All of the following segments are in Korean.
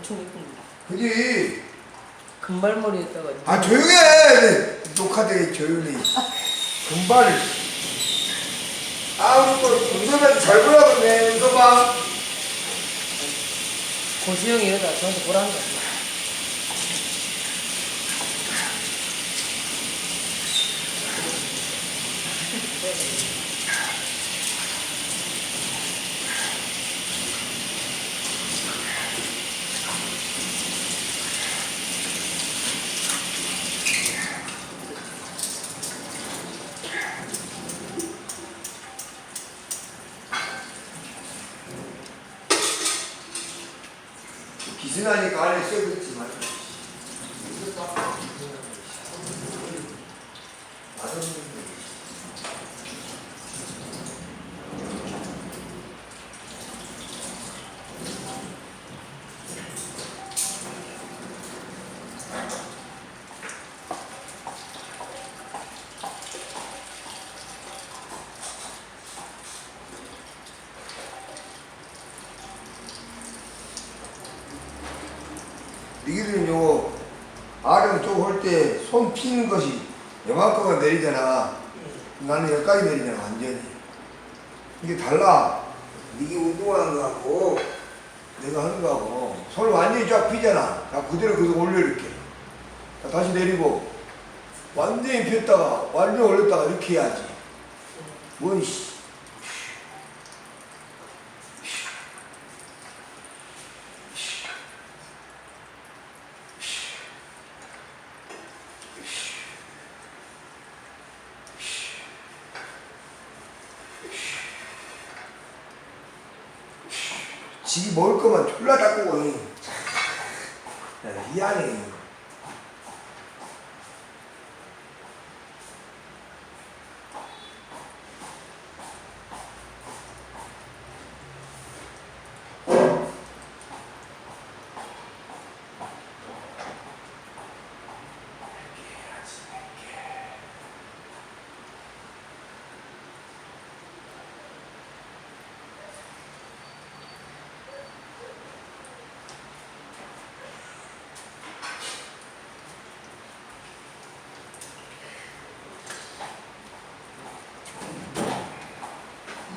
엄청 예쁩니다. 그지? 금발머리에다가 아 조용해! 녹화돼 조용히 금발을 아 우리 또 윤서방이 잘 보라겠네 윤서방 고수영이 이러다 저한테 뭐라 하는 거같 이기들은 요 아령 쪽할때 손 피는 것이 요만큼만 내리잖아. 나는 여기까지 내리잖아 완전히. 이게 달라. 이게 운동하는 거하고. 내가 하는 거하고. 손을 완전히 쫙 피잖아. 자 그대로 그대로 올려 이렇게. 자, 다시 내리고. 완전히 폈다가 완전히 올렸다가 이렇게 해야지. 뭔 씨. 지기 먹을 거만 졸라 닦고 오니. 야, 미안해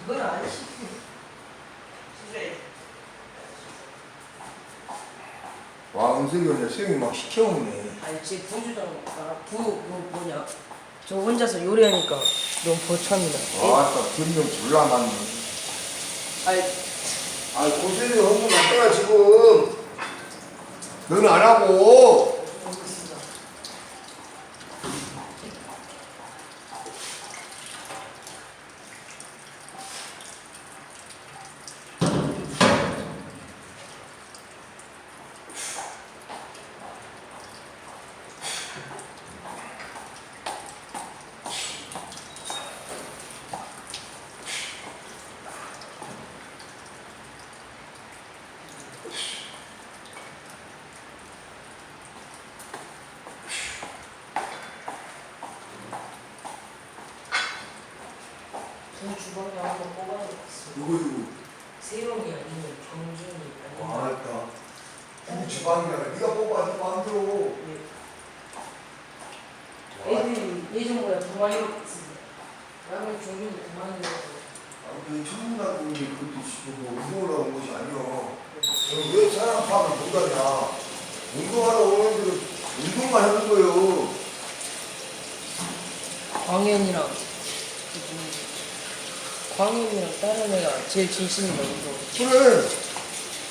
이건 아니지. 와 은석이 오늘 수영이 막 시켜먹네. 아니 제 부주장 아, 부 뭐, 뭐냐. 저 혼자서 요리하니까 너무 보참이다. 와따 분명 졸라 많네 아니 아 고생이 너무 많잖아 지금. 너는 안 하고 두 주방에 한번 뽑아야겠어. 누구 누구 세롱이 아니면 경준이 아니면 와따 우리 주방이라 네가 뽑아서 마음대로 애들이 예전보다 더 많이 먹었습니다. 나는 경준이 더 많이 먹었어. 아무튼 천문학교 이제 그것도 지금 뭐 운동을 하는 것이 아니여 너는 왜 사람 파악을 못하냐 운동하러 오는 데는 운동만 하는 거요 광현이랑 그 누구지? 광현이랑 다른 애가 제일 진심이다 운동. 그래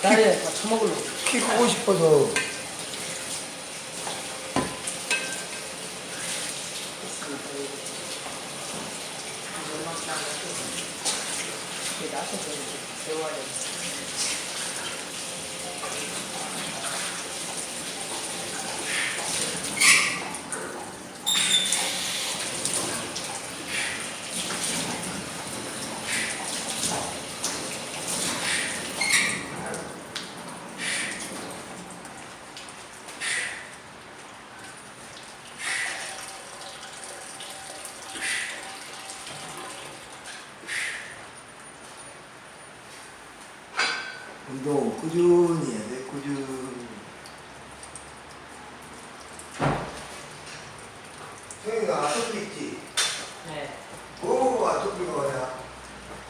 다른 애다 처먹으려고. 키 크고 싶어서 꾸준히 해야 돼, 꾸준히. 형이 나 아토피 있지? 네. 뭐 아토피가 뭐냐?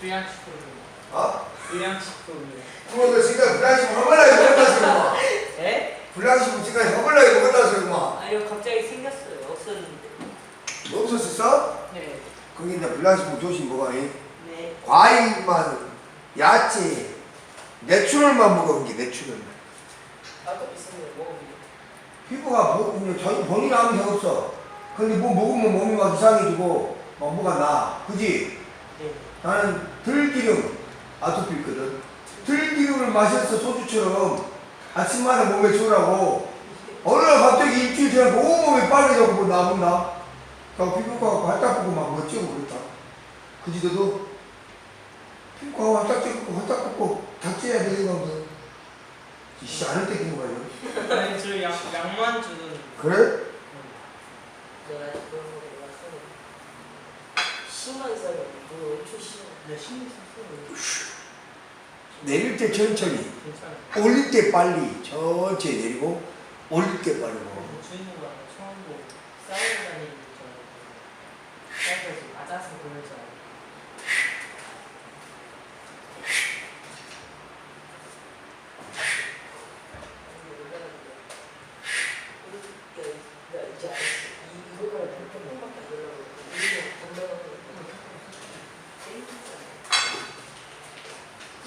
불량식품입니다. 어? 불량식품이요. 그거 너 지금 불량식품 허벌나게 먹었다 소리구만. 네? 불량식품 지금 허벌나게 먹었다 소리구만. 아 이거 갑자기 생겼어요. 없었는데. 없었었어? 네. 거기 있나 불량식품 조심 먹어라. 이. 네. 과일만, 야채, 내추럴만 먹으면 게 내추럴. 아까 있었는데 먹어보세요. 피부가 뭐, 이제 자기 본인 아무 생 없어. 근데 뭐 먹으면 몸이 막 이상해지고 막 뭐가 나. 그지? 네. 나는 들기름 아토피 있거든. 들기름을 마셔서 소주처럼 아침마다 몸에 좋으라고 어느 날 갑자기 일주일 지나고 온몸이 빨개져고 뭐 나붙나? 나 피부과가 활짝 보고 막 멋지고 그랬다. 그지 너도? 피부과가 활짝 찌고 활짝 붓고 닥쳐야 되는 거거든. 이씨 때 끼는 거야. 아니 저 약, 약만 주는 그래? 내가 그런 거 몰랐어. 심한 사람 뭐 엄청 심해. 내 신경 썼어요 내릴 때 천천히, 괜찮아요 올릴 때 빨리, 천천히 내리고 올릴 때 빠르고. 주인공가 처음 보고 싸우고 다니는 줄 알고 싸우고 맞아서 그럴 줄 알고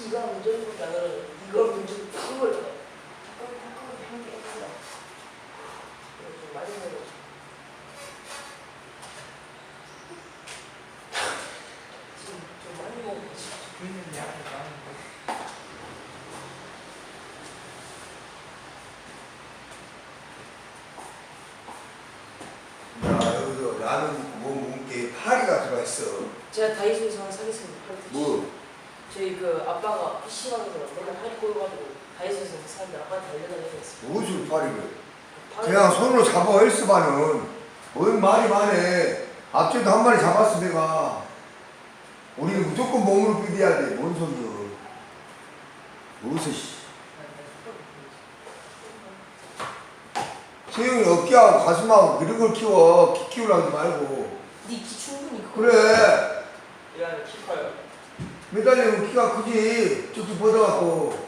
이거 운전보다 그러면 이거 운전 그걸 더 한게 있어. 좀 많이 먹어. 지금 좀 많이 먹어. 주인공 약을 나는데 야, 여기서 라면 먹고 뭐 먹은 게 파리가 들어가 있어. 제가 다이소에서 하나 사겠습니다. 뭐? 저희 그 아빠가 PC방에서 맨날 할이 꼬여가지고 다이소에서 사는데 아빠한테 알려달라고 했어요. 무슨 파리를? 파리- 그냥 손으로 잡아 헬스바는 뭔 말이 많네. 앞전에도 한 마리 잡았어 내가. 우리는 무조건 몸으로 비벼야 돼. 뭔 소리야. 무슨 씨. 소영이 어깨하고 가슴하고 그런 걸 키워. 키 키우려고 하지 말고. 네키 충분히 커. 그래. 이라는 키 커요 매달리면 키가 크지. 쭉쭉 뻗어갖고.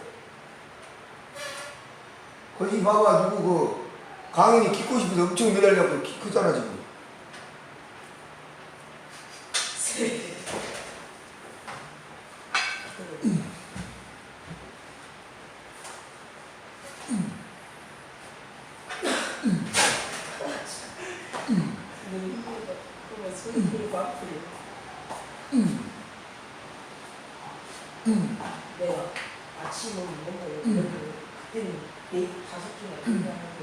거기 봐봐 누구 그 강인이 키고 싶어서 엄청 매달려갖고 키 크잖아 지금. 그러면 손이 들고 아프요 내가 아침은 맨날 여기 그때는 네 다섯 개나 된다는데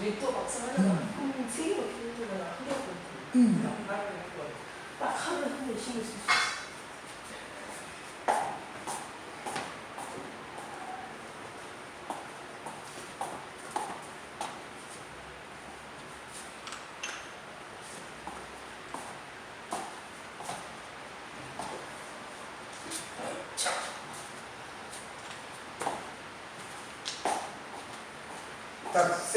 뇌또 막상 하다가 한세 개가 풀리거나 한개가 딱 하루에 한번 신경 쓸수 있어. 딱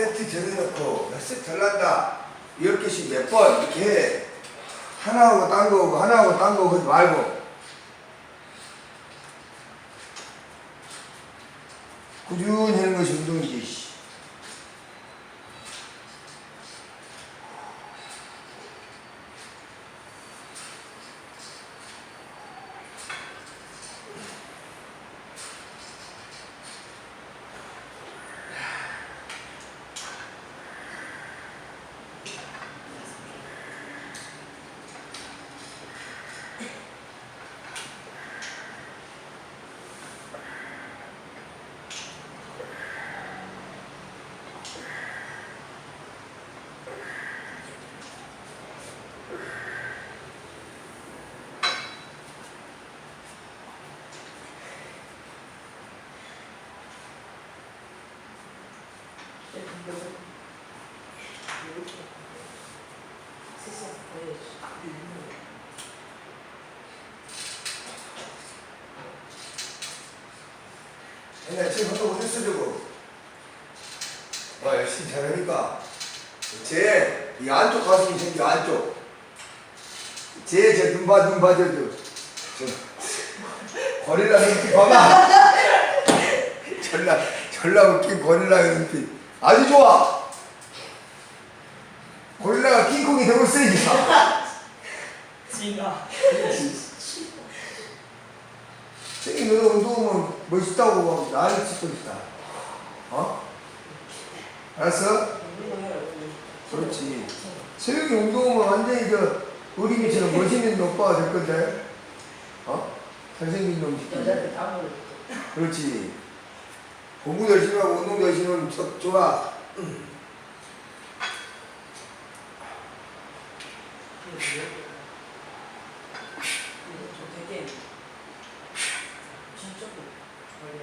세트 정해놓고 몇 세트 잘난다. 10개씩 몇 번 이렇게 해. 하나하고 딴거 오고 하나하고 딴거 오고 하지 말고. 꾸준히 하는 것이 운동이지. 옛날 지금 한번 어디 쓰려고. 와 열심히 잘하니까. 쟤, 이 안쪽 가슴이 생겨 안쪽. 쟤저 눈봐 눈봐 저저 저 거릴라 눈빛 봐봐. 전라 전라 웃긴 거릴라 눈빛 아주 좋아. 고릴라가 킹콩이 되고 있으니까. 진아. 책이 너도 운동하면 멋있다고 막 난리 치고 있다. 어? 알았어? 그렇지. 세영이 운동하면 완전히 저 어린이처럼 멋있는 오빠가 될 건데. 어? 잘생긴 놈 시키지. 그렇지. 공부 열심히 하고 운동 열심히 하면 좋- 좋아. 이거 저 되게 진짜 원래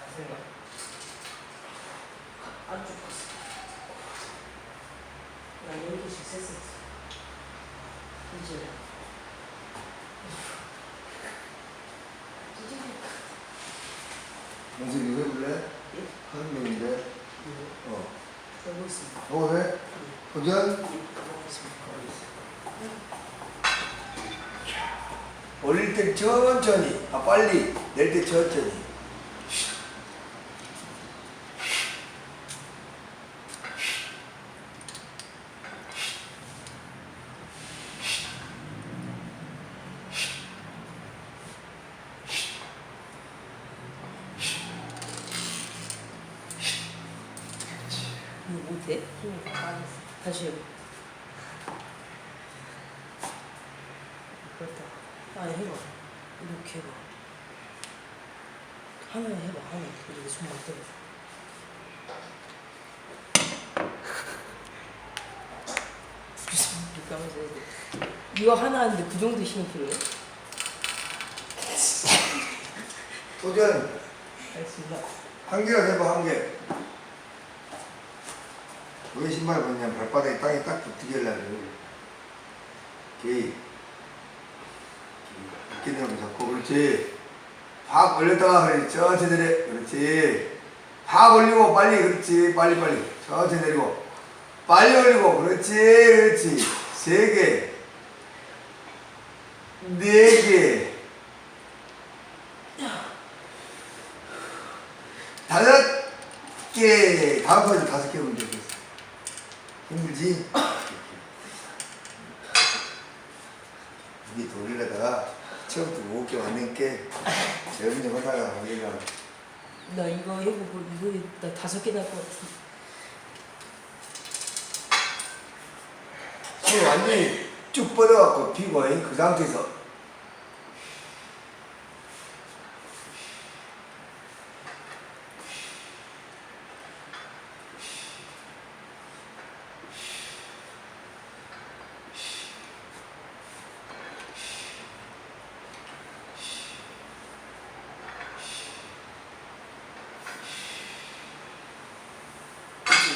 가슴이 안 죽었어. 나 여기씩 셌었어. 이제 영수 이거 해볼래? 하는 명인데. 어. 되고 있습니다. 어, 해? 도전? 올릴 땐 천천히. 아, 빨리. 낼 때 천천히. 못해? 힘이 다 빠졌어. 다시 해봐. 그렇다. 아니 해봐. 이렇게 해봐. 하면 해봐. 하면 이렇게 손만 때려. 이렇게 하면서 해야 돼. 이거 하나 하는데 그 정도 힘이 필요해? 도전. 알겠습니다. 한 개가 해봐, 한 개. 왜 신발 벗냐? 발바닥에 땅에 딱 붙게 하려고. 이렇게. 이렇게 잡고, 그렇지. 확 올렸다가, 그래. 천천히 내려. 그렇지. 확 올리고, 빨리, 그렇지. 빨리, 빨리. 천천히 내리고. 빨리 올리고, 그렇지. 그렇지. 세 개. 네 개. 다섯 개. 다음 번에 다섯 개 문제. 힘들지? 이게 돌리려다가 처음부터 무겁게 만든 게 점점 하다가 하기가 나 이거 해보고 이거 나 다섯 개 날 것 같은데. 손 완전히 쭉 뻗어갖고 피고 그 상태에서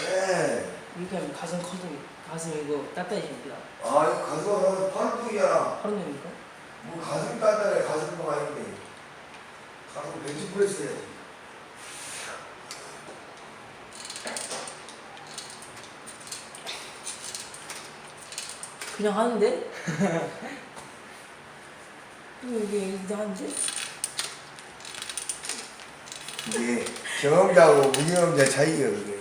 네. 이렇게 하면 가슴 커지니 따뜻해집니다. 아 이거 가서 팔뚝이야 하는 겁니까? 뭐 가슴 따다래 가슴 뭐 아닌데 가슴 벤치 프레스 해야지 그냥 하는데? 이게 이상한데? 이게 경험자하고 무경험자 차이가 그게